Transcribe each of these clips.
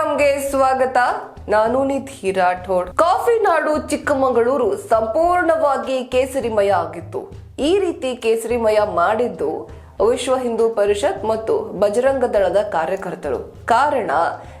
ರಾಮ್ಗೆ ಸ್ವಾಗತ. ನಾನು ನಿಧಿ ರಾಠೋಡ್. ಕಾಫಿ ನಾಡು ಚಿಕ್ಕಮಗಳೂರು ಸಂಪೂರ್ಣವಾಗಿ ಕೇಸರಿಮಯ ಆಗಿತ್ತು. ಈ ರೀತಿ ಕೇಸರಿಮಯ ಮಾಡಿದ್ದು ವಿಶ್ವ ಹಿಂದೂ ಪರಿಷತ್ ಮತ್ತು ಬಜರಂಗ ದಳದ ಕಾರ್ಯಕರ್ತರು. ಕಾರಣ,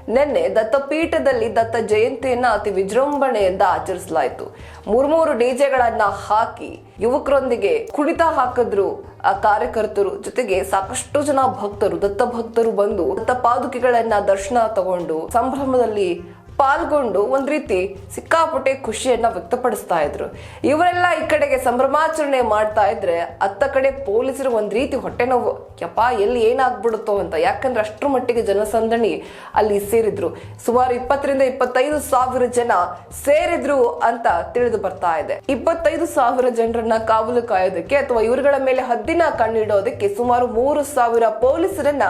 ನಿನ್ನೆ ದತ್ತಪೀಠದಲ್ಲಿ ದತ್ತ ಜಯಂತಿಯನ್ನ ಅತಿ ವಿಜೃಂಭಣೆಯಿಂದ ಆಚರಿಸಲಾಯಿತು. ಮೂರ್ಮೂರು ಡಿಜೆಗಳನ್ನ ಹಾಕಿ ಯುವಕರೊಂದಿಗೆ ಕುಣಿತ ಹಾಕಿದ್ರು ಆ ಕಾರ್ಯಕರ್ತರು. ಜೊತೆಗೆ ಸಾಕಷ್ಟು ಜನ ಭಕ್ತರು ದತ್ತ ಭಕ್ತರು ಬಂದು ದತ್ತ ಪಾದುಕೆಗಳನ್ನ ದರ್ಶನ ತಗೊಂಡು ಸಂಭ್ರಮದಲ್ಲಿ ಪಾಲ್ಗೊಂಡು ಒಂದ್ ರೀತಿ ಸಿಕ್ಕಾಪಟ್ಟೆ ಖುಷಿಯನ್ನ ವ್ಯಕ್ತಪಡಿಸ್ತಾ ಇದ್ರು. ಇವರೆಲ್ಲ ಈ ಕಡೆಗೆ ಸಂಭ್ರಮಾಚರಣೆ ಮಾಡ್ತಾ ಇದ್ರೆ ಅತ್ತ ಕಡೆ ಪೊಲೀಸರು ಒಂದ್ ರೀತಿ ಹೊಟ್ಟೆ ನೋವು. ಯಪ್ಪ, ಎಲ್ಲಿ ಏನಾಗ್ಬಿಡುತ್ತೋ ಅಂತ. ಯಾಕಂದ್ರೆ ಅಷ್ಟ್ರ ಮಟ್ಟಿಗೆ ಜನಸಂದಣಿ ಅಲ್ಲಿ ಸೇರಿದ್ರು. ಸುಮಾರು ಇಪ್ಪತ್ತರಿಂದ ಇಪ್ಪತ್ತೈದು ಸಾವಿರ ಜನ ಸೇರಿದ್ರು ಅಂತ ತಿಳಿದು ಬರ್ತಾ ಇದೆ. ಇಪ್ಪತ್ತೈದು ಸಾವಿರ ಜನರನ್ನ ಕಾವಲು ಕಾಯೋದಕ್ಕೆ ಅಥವಾ ಇವರುಗಳ ಮೇಲೆ ಹದ್ದಿನ ಕಣ್ಣಿಡೋದಕ್ಕೆ ಸುಮಾರು ಮೂರು ಸಾವಿರ ಪೊಲೀಸರನ್ನ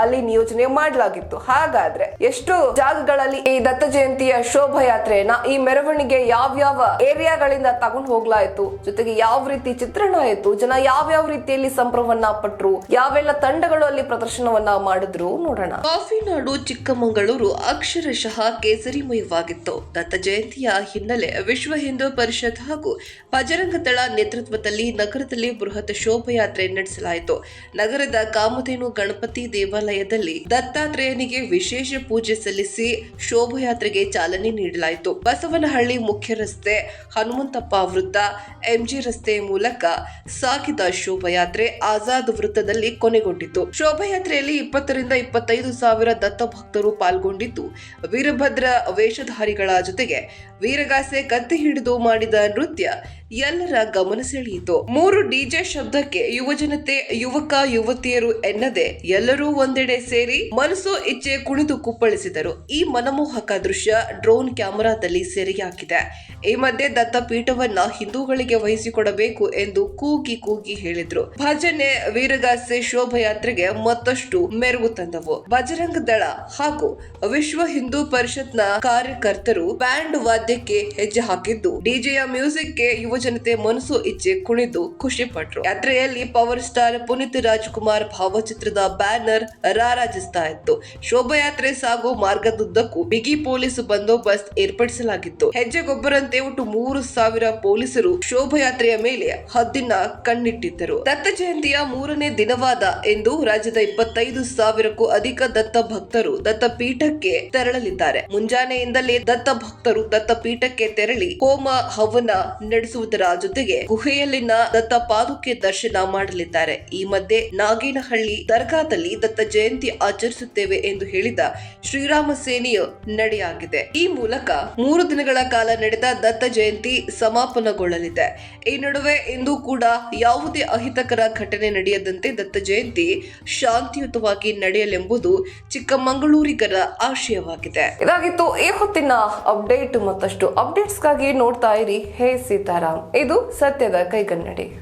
ಅಲ್ಲಿ ನಿಯೋಜನೆ ಮಾಡಲಾಗಿತ್ತು. ಹಾಗಾದ್ರೆ ಎಷ್ಟು ಜಾಗಗಳಲ್ಲಿ ಈ ದತ್ತ ಜಯಂತಿಯ ಶೋಭಾಯಾತ್ರೆಯನ್ನ ಈ ಮೆರವಣಿಗೆ ಯಾವ್ಯಾವ ಏರಿಯಾಗಳಿಂದ ತಗೊಂಡು ಹೋಗ್ಲಾಯ್ತು, ಜೊತೆಗೆ ಯಾವ ರೀತಿ ಚಿತ್ರಣ ಆಯ್ತು, ಜನ ಯಾವ್ಯಾವ ರೀತಿಯಲ್ಲಿ ಸಂಭ್ರಮವನ್ನ ಪಟ್ರು, ಯಾವೆಲ್ಲ ತಂಡಗಳು ಅಲ್ಲಿ ಪ್ರದರ್ಶನವನ್ನ ಮಾಡಿದ್ರು ನೋಡೋಣ. ಕಾಫಿ ನಾಡು ಚಿಕ್ಕಮಗಳೂರು ಅಕ್ಷರಶಃ ಕೇಸರಿಮಯವಾಗಿತ್ತು. ದತ್ತ ಜಯಂತಿಯ ಹಿನ್ನೆಲೆ ವಿಶ್ವ ಹಿಂದೂ ಪರಿಷತ್ ಹಾಗೂ ಬಜರಂಗ ದಳ ನೇತೃತ್ವದಲ್ಲಿ ನಗರದಲ್ಲಿ ಬೃಹತ್ ಶೋಭಾಯಾತ್ರೆ ನಡೆಸಲಾಯಿತು. ನಗರದ ಕಾಮಧೇನು ಗಣಪತಿ ದೇವಾಲಯದಲ್ಲಿ ದತ್ತಾತ್ರೇಯನಿಗೆ ವಿಶೇಷ ಪೂಜೆ ಸಲ್ಲಿಸಿ ಶೋಭಾಯಾತ್ರೆಗೆ ಚಾಲನೆ ನೀಡಲಾಯಿತು. ಬಸವನಹಳ್ಳಿ ಮುಖ್ಯ ರಸ್ತೆ ಹನುಮಂತಪ್ಪ ವೃತ್ತ ಎಂಜಿ ರಸ್ತೆ ಮೂಲಕ ಸಾಗಿದ ಶೋಭಾಯಾತ್ರೆ ಆಜಾದ್ ವೃತ್ತದಲ್ಲಿ ಕೊನೆಗೊಂಡಿತು. ಶೋಭಾಯಾತ್ರೆಯಲ್ಲಿ ಇಪ್ಪತ್ತರಿಂದ ಇಪ್ಪತ್ತೈದು ಸಾವಿರ ದತ್ತ ಭಕ್ತರು ಪಾಲ್ಗೊಂಡಿದ್ದು, ವೀರಭದ್ರ ವೇಷಧಾರಿಗಳ ಜೊತೆಗೆ ವೀರಗಾಸೆ ಕತ್ತಿ ಹಿಡಿದು ಮಾಡಿದ ನೃತ್ಯ ಎಲ್ಲರ ಗಮನ ಸೆಳೆಯಿತು. ಮೂರು ಡಿಜೆ ಶಬ್ದಕ್ಕೆ ಯುವಜನತೆ, ಯುವಕ, ಯುವತಿಯರು ಎನ್ನದೆ ಎಲ್ಲರೂ ಒಂದೆಡೆ ಸೇರಿ ಮನಸ್ಸು ಇಚ್ಛೆ ಕುಣಿದು ಕುಪ್ಪಳಿಸಿದರು. ಈ ಮನಮೋಹಕ ದೃಶ್ಯ ಡ್ರೋನ್ ಕ್ಯಾಮೆರಾದಲ್ಲಿ ಸೆರೆಯಾಗಿದೆ. ಈ ಮಧ್ಯೆ ದತ್ತ ಪೀಠವನ್ನ ಹಿಂದೂಗಳಿಗೆ ವಹಿಸಿಕೊಡಬೇಕು ಎಂದು ಕೂಗಿ ಕೂಗಿ ಹೇಳಿದ್ರು. ಭಜನೆ, ವೀರಗಾಸೆ, ಶೋಭಾಯಾತ್ರೆಗೆ ಮತ್ತಷ್ಟು ಮೆರುಗು ತಂದವು. ಬಜರಂಗ ದಳ ಹಾಗೂ ವಿಶ್ವ ಹಿಂದೂ ಪರಿಷತ್ನ ಕಾರ್ಯಕರ್ತರು ಬ್ಯಾಂಡ್ ವಾದ್ಯಕ್ಕೆ ಹೆಜ್ಜೆ ಹಾಕಿದ್ದು ಡಿಜೆಯ ಮ್ಯೂಸಿಕ್ಗೆ ಯುವಜನತೆ ಮನಸ್ಸು ಇಚ್ಛೆ ಕುಣಿದು ಖುಷಿ ಪಟ್ರು. ಯಾತ್ರೆಯಲ್ಲಿ ಪವರ್ ಸ್ಟಾರ್ ಪುನೀತ್ ರಾಜ್ಕುಮಾರ್ ಭಾವಚಿತ್ರದ ಬ್ಯಾನರ್ ರಾರಾಜಿಸ್ತಾ ಇತ್ತು. ಶೋಭಾಯಾತ್ರೆ ಸಾಗೋ ಮಾರ್ಗದುದ್ದಕ್ಕೂ ಬಿಗಿ ಪೊಲೀಸ್ ಬಂದೋಬಸ್ತ್ ಏರ್ಪಡಿಸಲಾಗಿತ್ತು. ಹೆಜ್ಜೆಗೊಬ್ಬರಂತೆ ಒಟ್ಟು ಮೂರು ಸಾವಿರ ಪೊಲೀಸರು ಶೋಭಾಯಾತ್ರೆಯ ಮೇಲೆ ಹದ್ದಿನ ಕಣ್ಣಿಟ್ಟಿದ್ದರು. ದತ್ತ ಜಯಂತಿಯ ಮೂರನೇ ದಿನವಾದ ಎಂದು ರಾಜ್ಯದ ಇಪ್ಪತ್ತೈದು ಸಾವಿರಕ್ಕೂ ಅಧಿಕ ದತ್ತ ಭಕ್ತರು ದತ್ತ ಪೀಠಕ್ಕೆ ತೆರಳಲಿದ್ದಾರೆ. ಮುಂಜಾನೆಯಿಂದಲೇ ದತ್ತ ಭಕ್ತರು ದತ್ತ ಪೀಠಕ್ಕೆ ತೆರಳಿ ಹೋಮ ಹವನ ನಡೆಸುವುದರ ಜೊತೆಗೆ ಗುಹೆಯಲ್ಲಿನ ದತ್ತ ಪಾದುಕೆ ದರ್ಶನ ಮಾಡಲಿದ್ದಾರೆ. ಈ ಮಧ್ಯೆ ನಾಗೇನಹಳ್ಳಿ ದರ್ಗಾದಲ್ಲಿ ದತ್ತ ಜಯಂತಿ ಆಚರಿಸುತ್ತೇವೆ ಎಂದು ಹೇಳಿದ ಶ್ರೀರಾಮ ಸೇನೆಯು ನಡೆಯಾಗಿದೆ. ಈ ಮೂಲಕ ಮೂರು ದಿನಗಳ ಕಾಲ ನಡೆದ ದತ್ತ ಜಯಂತಿ ಸಮಾಪನಗೊಳ್ಳಲಿದೆ. ಈ ನಡುವೆ ಇಂದು ಕೂಡ ಯಾವುದೇ ಅಹಿತಕರ ಘಟನೆ ನಡೆಯದಂತೆ ದತ್ತ ಜಯಂತಿ ಶಾಂತಿಯುತವಾಗಿ ನಡೆಯಲೆಂಬುದು ಚಿಕ್ಕಮಗಳೂರಿಗರ ಆಶಯವಾಗಿದೆ. ಇದಾಗಿತ್ತು ಈ ಹೊತ್ತಿನ ಅಪ್ಡೇಟ್ ಮತ್ತಷ್ಟು ಅಪ್ಡೇಟ್ಸ್ಗಾಗಿ ನೋಡ್ತಾ ಇರಿ. ಹೇ ಸೀತಾರಾಮ್. ಇದು ಸತ್ಯದ ಕೈಗನ್ನಡಿ